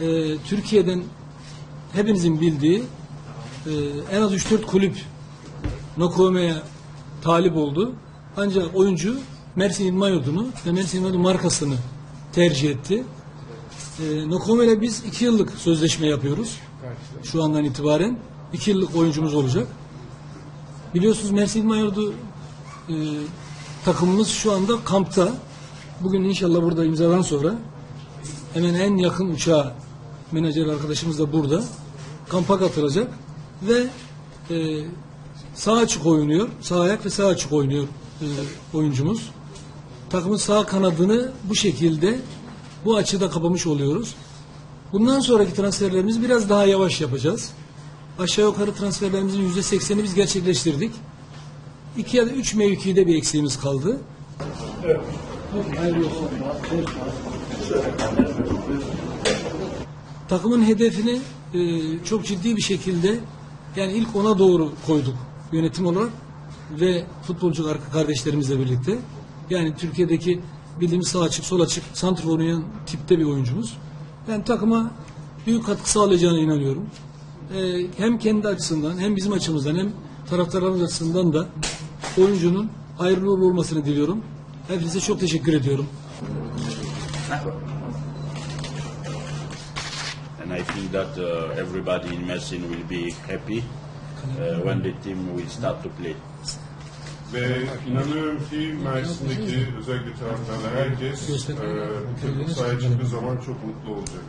Ee, Türkiye'den hepinizin bildiği e, en az 3-4 kulüp Nokome'ye talip oldu. Ancak oyuncu Mersin İdman Yurdu'nu ve Mersin İdman Yurdu markasını tercih etti. E, Nokome ile biz 2 yıllık sözleşme yapıyoruz. Şu andan itibaren 2 yıllık oyuncumuz olacak. Biliyorsunuz Mersin İdman Yurdu e, takımımız şu anda kampta. Bugün inşallah burada imzadan sonra hemen en yakın uçağa menajer arkadaşımız da burada. Kampa katılacak ve e, sağ açık oynuyor. Sağ ayak ve sağ açık oynuyor e, oyuncumuz. Takımın sağ kanadını bu şekilde bu açıda kapamış oluyoruz. Bundan sonraki transferlerimizi biraz daha yavaş yapacağız. Aşağı yukarı transferlerimizin yüzde sekseni biz gerçekleştirdik. İki ya da üç mevkide bir eksiğimiz kaldı. Takımın hedefini e, çok ciddi bir şekilde yani ilk ona doğru koyduk yönetim olarak ve futbolcu ar- kardeşlerimizle birlikte. Yani Türkiye'deki bildiğimiz sağ açık, sol açık, santrfor oynayan tipte bir oyuncumuz. Ben takıma büyük katkı sağlayacağına inanıyorum. E, hem kendi açısından hem bizim açımızdan hem taraftarlarımız açısından da oyuncunun hayırlı uğurlu olmasını diliyorum. Hepinize çok teşekkür ediyorum. and I think that uh, everybody in Mersin will be happy uh, when the team will start to play. Ve inanıyorum ki Mersin'deki özellikle taraftarlar herkes e, bu takım sahaya çıktığı zaman çok mutlu olacak.